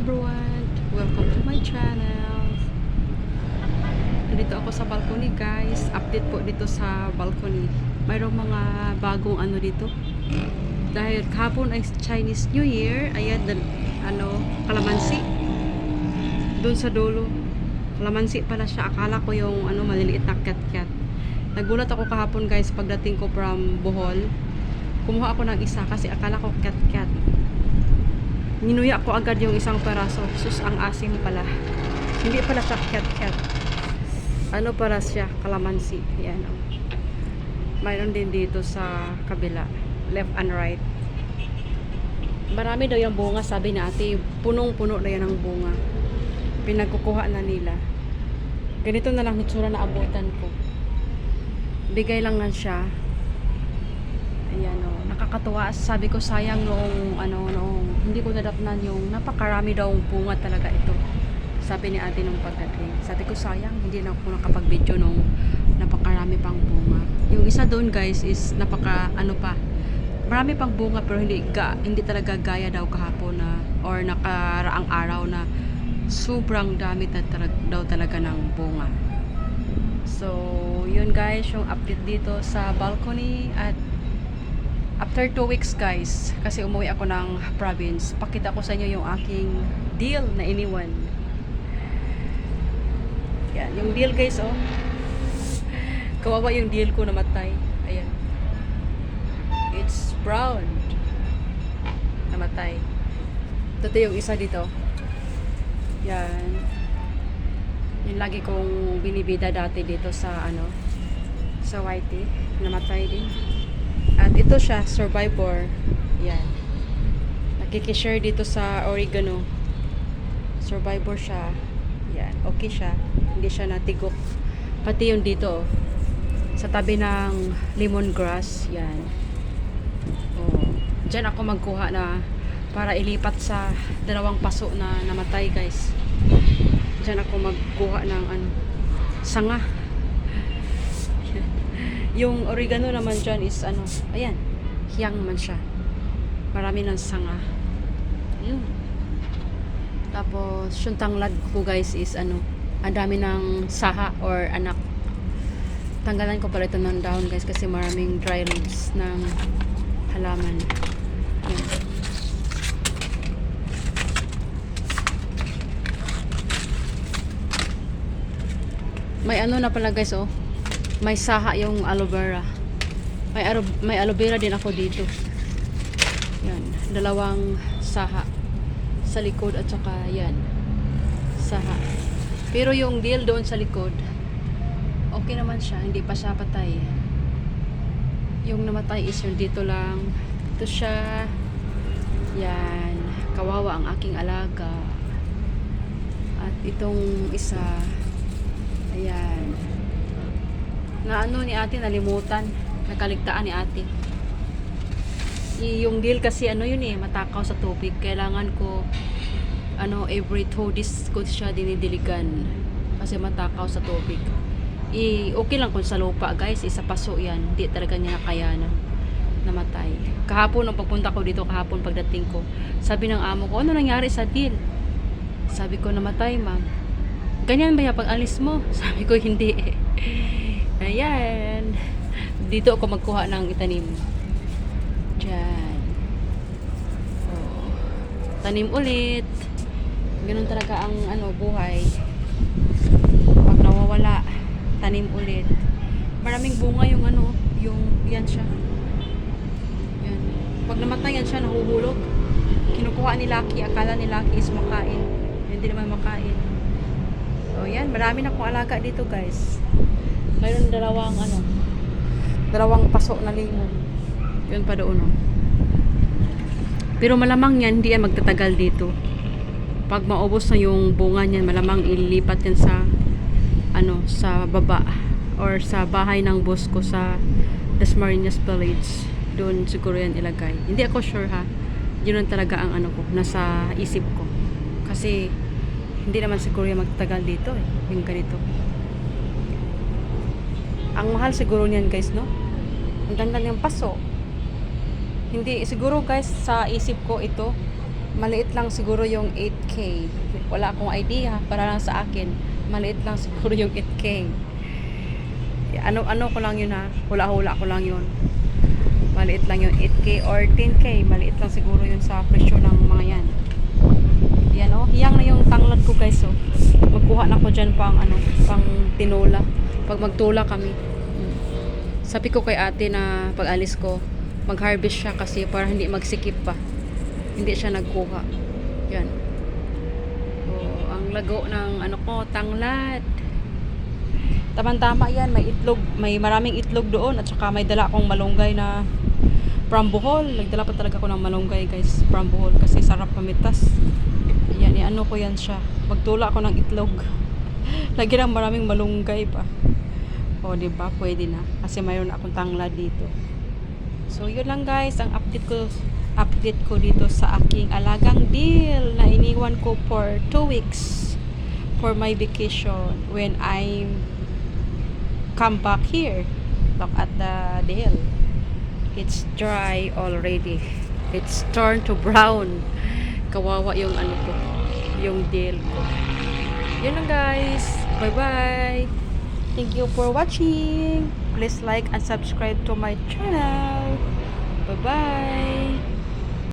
everyone! Welcome to my channel! Dito ako sa balcony guys. Update po dito sa balcony. Mayroong mga bagong ano dito. Dahil kahapon ay Chinese New Year. Ayan, dal- ano, kalamansi. Doon sa dulo. Kalamansi pala siya. Akala ko yung ano, maliliit na cat-cat. Nagulat ako kahapon guys pagdating ko from Bohol. Kumuha ako ng isa kasi akala ko cat-cat. Ninuya ko agad yung isang peraso. Sus, ang asim pala. Hindi pala siya cat-cat. Ano pala siya? Kalamansi. Yan. Oh. Mayroon din dito sa kabila. Left and right. Marami daw yung bunga, sabi ni ate. Punong-puno na yan ang bunga. Pinagkukuha na nila. Ganito na lang hitsura na abutan ko. Bigay lang na siya. Ayan o, nakakatuwa. Sabi ko sayang noong ano noong hindi ko nadatnan yung napakarami daw bunga talaga ito. Sabi ni ate nung pagdating. Sabi ko sayang hindi na ako nakapag-video nung napakarami pang bunga. Yung isa doon guys is napaka ano pa. Marami pang bunga pero hindi ga, hindi talaga gaya daw kahapon na or nakaraang araw na sobrang dami na daw talaga ng bunga. So, yun guys, yung update dito sa balcony at After 2 weeks guys, kasi umuwi ako ng province, pakita ko sa inyo yung aking deal na iniwan. Yan, yung deal guys oh. Kawawa yung deal ko namatay. Ayan. It's brown. Namatay. Ito yung isa dito. Yan. Yung lagi kong binibida dati dito sa ano, sa Whitey. Namatay din. At ito siya, survivor. Yan. Nakikishare dito sa oregano. Survivor siya. Yan. Okay siya. Hindi siya natigok. Pati yung dito. oh. Sa tabi ng lemongrass. Yan. Oh. Diyan ako magkuha na para ilipat sa dalawang paso na namatay guys. Diyan ako magkuha ng ano, sanga. Yung oregano naman dyan is ano, ayan, hiyang man siya. Marami ng sanga. Yun. Tapos, yung tanglad ko guys is ano, ang dami ng saha or anak. Tanggalan ko pala ito ng dahon guys kasi maraming dry leaves ng halaman. Yan. May ano na pala guys oh. May saha yung aloe vera. May, aro- may aloe vera din ako dito. Yan. Dalawang saha. Sa likod at saka yan. Saha. Pero yung deal doon sa likod, okay naman siya. Hindi pa siya patay. Yung namatay is yung dito lang. Ito siya. Yan. Kawawa ang aking alaga. At itong isa, ayan. Na ano ni ate, nalimutan. Nakaligtaan ni ate. Y- yung deal kasi ano yun eh, matakaw sa tubig. Kailangan ko, ano, every two days ko siya dinidiligan. Kasi matakaw sa tubig. I, okay lang kung sa lupa guys, isa paso yan. Hindi talaga niya nakayanan. Namatay. Kahapon, nung pagpunta ko dito, kahapon pagdating ko, sabi ng amo ko, ano nangyari sa deal? Sabi ko, namatay ma'am. Ganyan ba yung pag-alis mo? Sabi ko, hindi. Ayan. Dito ako magkuha ng itanim. Diyan. Oh. Tanim ulit. Ganun talaga ang ano, buhay. Pag nawawala, tanim ulit. Maraming bunga yung ano, yung yan siya. Yan. Pag namatay yan siya, nahuhulog. Kinukuha ni Lucky, akala ni Lucky is makain. Hindi naman makain. So, yan. Marami na akong alaga dito, guys. Mayroon dalawang, ano, dalawang paso na limon. Yun pa doon, oh. Pero malamang yan, hindi yan magtatagal dito. Pag maubos na yung bunga niyan, malamang ilipat yan sa, ano, sa baba. Or sa bahay ng boss ko sa Dasmariñas Village. Doon siguro yan ilagay. Hindi ako sure ha. Yun lang talaga ang ano ko, nasa isip ko. Kasi, hindi naman siguro yung magtagal dito eh. Yung ganito. Ang mahal siguro niyan guys, no? Ang ganda ng paso. Hindi, siguro guys, sa isip ko ito, Maliit lang siguro yung 8K. Wala akong idea. Para lang sa akin. Maliit lang siguro yung 8K. Ano, ano ko lang yun ha. Hula-hula ko lang yun. Maliit lang yung 8K or 10K. Maliit lang siguro yun sa presyo ng mga yan. Yan oh. Hiyang na yung tanglad ko guys oh. Magkuha na ko dyan pang ano, pang tinola. Pag magtula kami. Sabi ko kay ate na pag alis ko, mag-harvest siya kasi para hindi magsikip pa. Hindi siya nagkuha. Yan. So, ang lago ng ano ko, tanglad. Tama-tama yan, may itlog, may maraming itlog doon at saka may dala akong malunggay na from Bohol. Nagdala pa talaga ako ng malunggay guys, from Bohol kasi sarap pamitas. Yan, ano ko yan siya. Magtula ako ng itlog. Lagyan ng maraming malunggay pa. O, di ba? Pwede na. Kasi mayroon akong tanglad dito. So, yun lang guys, ang update ko update ko dito sa aking alagang deal na iniwan ko for 2 weeks for my vacation when I come back here. Look at the deal. It's dry already. It's turned to brown. Kawawa yung ano ko, yung deal ko. Yun lang guys. Bye-bye. Thank you for watching. Please like and subscribe to my channel. Bye-bye.